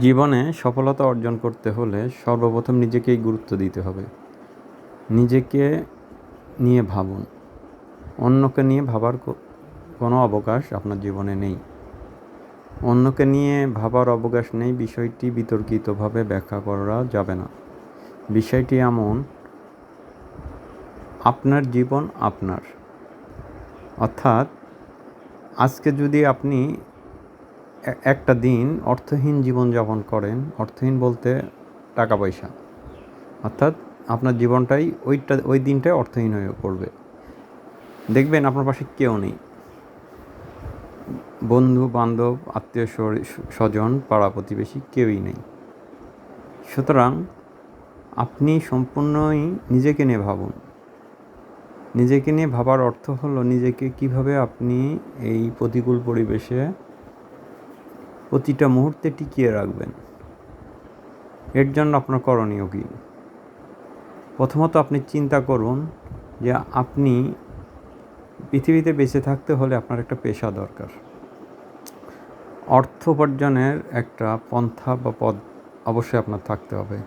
জীবনে সফলতা অর্জন করতে হলে সর্বপ্রথম নিজেকেই গুরুত্ব দিতে হবে। নিজেকে নিয়ে ভাবুন। অন্যকে নিয়ে ভাবার কোনো অবকাশ আপনার জীবনে নেই। অন্যকে নিয়ে ভাবার অবকাশ নেই বিষয়টি বিতর্কিতভাবে ব্যাখ্যা করা যাবে না। বিষয়টি এমন, আপনার জীবন আপনার। অর্থাৎ আজকে যদি আপনি একটা দিন অর্থহীন জীবনযাপন করেন। অর্থহীন বলতে টাকা পয়সা। অর্থাৎ আপনার জীবনটাই ওইটা, ওই দিনটাই অর্থহীন হয়ে পড়বে। দেখবেন আপনার পাশে কেউ নেই। বন্ধু, বান্ধব, আত্মীয় স্বজন, পাড়া প্রতিবেশী কেউই নেই। সুতরাং আপনি সম্পূর্ণই নিজেকে নিয়ে ভাবুন। নিজেকে নিয়ে ভাবার অর্থ হলো নিজেকে কীভাবে আপনি এই প্রতিকূল পরিবেশে প্রতিটা মুহূর্তে টিকিয়ে রাখবেন। এর জন্য আপনার করণীয় কী? প্রথমত আপনি চিন্তা করুন যে আপনি পৃথিবীতে বেঁচে থাকতে হলে আপনার একটা পেশা দরকার। অর্থ উপার্জনের একটা পন্থা বা পদ অবশ্যই আপনার থাকতে হবে।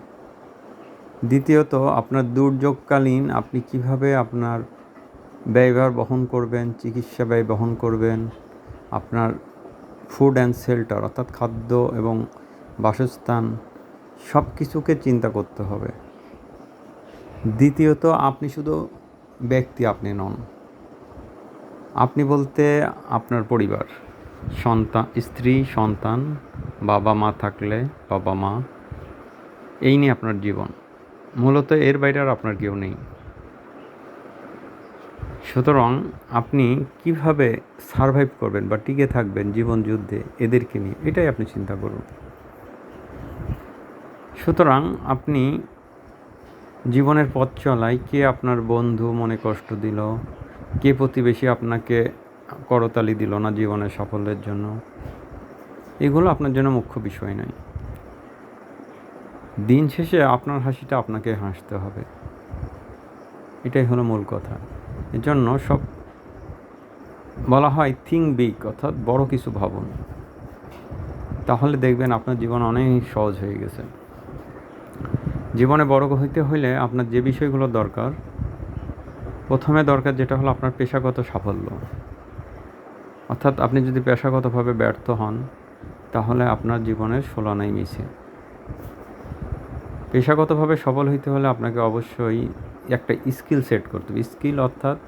দ্বিতীয়ত, আপনার দুর্যোগকালীন আপনি কীভাবে আপনার ব্যয়ভার বহন করবেন, চিকিৎসা ব্যয় বহন করবেন, আপনার ফুড অ্যান্ড শেল্টার, অর্থাৎ খাদ্য এবং বাসস্থান সব কিছুকে চিন্তা করতে হবে। দ্বিতীয়ত, আপনি শুধু ব্যক্তি আপনি নন। আপনি বলতে আপনার পরিবার, সন্তান, স্ত্রী, সন্তান, বাবা মা থাকলে বাবা মা, এই নিয়ে আপনার জীবন। মূলত এর বাইরে আর আপনার কেউ নেই। সুতরাং আপনি কীভাবে সারভাইভ করবেন বা টিকে থাকবেন জীবন যুদ্ধে এদেরকে নিয়ে? এটাই আপনি চিন্তা করুন। সুতরাং আপনি জীবনের পথ চলায় কে আপনার বন্ধু মনে কষ্ট দিল, কে প্রতিবেশী আপনাকে করতালি দিল না জীবনের সাফল্যের জন্য, এগুলো আপনার জন্য মুখ্য বিষয় নয়। দিন শেষে আপনার হাসিটা আপনাকে হাসতে হবে। এটাই হলো মূল কথা। এর জন্য সব বলা হয় থিঙ্ক বিগ, অর্থাৎ বড় কিছু ভাবুন। তাহলে দেখবেন আপনার জীবন অনেক সহজ হয়ে গেছে। জীবনে বড় হইতে হইলে আপনার যে বিষয়গুলো দরকার, প্রথমে দরকার যেটা হলো আপনার পেশাগত সাফল্য। অর্থাৎ আপনি যদি পেশাগতভাবে ব্যর্থ হন, তাহলে আপনার জীবনের ষোলো নাই মিছে পেশাগতভাবে সফল হইতে হলে আপনাকে অবশ্যই একটা স্কিল সেট করতে হবে। স্কিল অর্থাৎ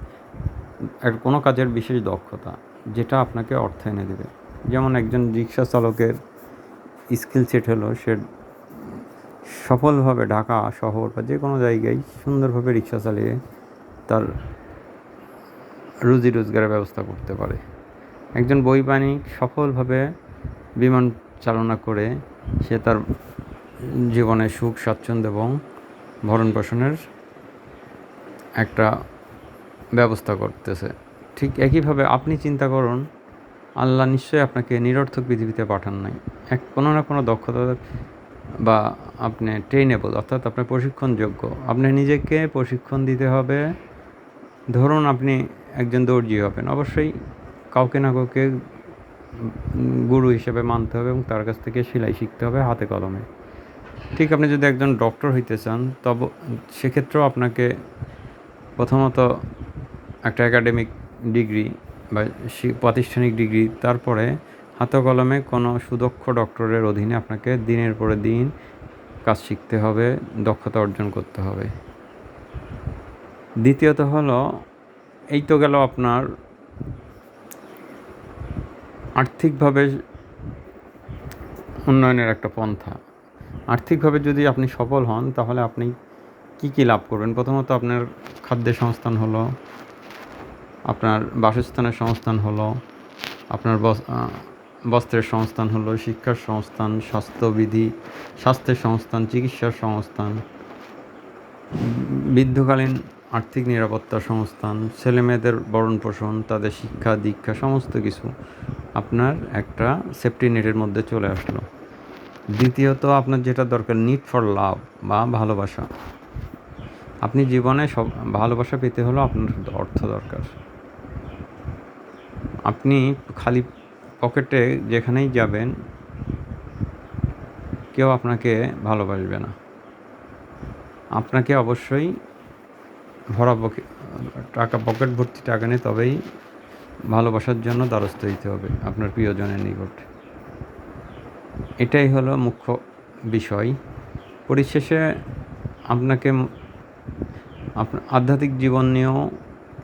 কোনো কাজের বিশেষ দক্ষতা, যেটা আপনাকে অর্থ এনে দেবে। যেমন একজন রিক্সা চালকের স্কিল সেট হলো, সে সফলভাবে ঢাকা শহর বা যে কোনো জায়গায় সুন্দরভাবে রিক্সা চালিয়ে তার রুজি রোজগারের ব্যবস্থা করতে পারে। একজন বৈমানিক সফলভাবে বিমান চালনা করে সে তার জীবনে সুখ, স্বাচ্ছন্দ্য এবং ভরণ পোষণের একটা ব্যবস্থা করতেছে। ঠিক একইভাবে আপনি চিন্তা করুন, আল্লাহ নিশ্চয়ই আপনাকে নিরর্থক পৃথিবীতে পাঠান নাই। এক কোনো না কোনো দক্ষতা বা আপনি ট্রেনেবল অর্থাৎ আপনার প্রশিক্ষণযোগ্য। আপনি নিজেকে প্রশিক্ষণ দিতে হবে। ধরুন আপনি একজন দর্জি হবেন, অবশ্যই কাউকে না কাউকে গুরু হিসেবে মানতে হবে এবং তার কাছ থেকে সেলাই শিখতে হবে হাতে কলমে। ঠিক আপনি যদি একজন ডক্টর হইতে চান, তবে সেক্ষেত্রেও আপনাকে প্রথমত একটা একাডেমিক ডিগ্রি বা প্রাতিষ্ঠানিক ডিগ্রি, তারপরে হাতে কলমে কোনো সুদক্ষ ডক্টরের অধীনে আপনাকে দিনের পরে দিন কাজ শিখতে হবে, দক্ষতা অর্জন করতে হবে। দ্বিতীয়ত হলো, এই তো গেল আপনার আর্থিকভাবে উন্নয়নের একটা পন্থা। আর্থিকভাবে যদি আপনি সফল হন, তাহলে আপনি কি কি লাভ করবেন? প্রথমত আপনার খাদ্যের সংস্থান হলো, আপনার বাসস্থানের সংস্থান হলো, আপনার বস্ত্রের সংস্থান হলো, শিক্ষার সংস্থান, স্বাস্থ্যবিধি, স্বাস্থ্যের সংস্থান, চিকিৎসার সংস্থান, বৃদ্ধকালীন আর্থিক নিরাপত্তা সংস্থান ছেলেমেয়েদের বরণ পোষণ তাদের শিক্ষা দীক্ষা, সমস্ত কিছু আপনার একটা সেফটি নেটের মধ্যে চলে আসলো। দ্বিতীয়ত আপনার যেটা দরকার নিড ফর লাভ বা ভালোবাসা। আপনি জীবনে সব, ভালোবাসা পেতে হলেও আপনার অর্থ দরকার। আপনি খালি পকেটে যেখানেই যাবেন, কেউ আপনাকে ভালোবাসবে না। আপনাকে অবশ্যই ভরা টাকা, পকেট ভর্তি টাকা নিয়ে তবেই ভালোবাসার জন্য দ্বারস্থ দিতে হবে আপনার প্রিয়জনের নিকট। এটাই হলো মুখ্য বিষয়। পরিশেষে আপনাকে আপনার আধ্যাত্মিক জীবন নিয়েও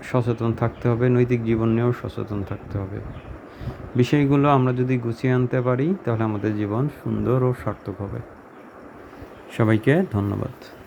সচেতন থাকতে হবে, নৈতিক জীবন নিয়েও সচেতন থাকতে হবে। বিষয়গুলো আমরা যদি গুছিয়ে আনতে পারি, তাহলে আমাদের জীবন সুন্দর ও সার্থক হবে। সবাইকে ধন্যবাদ।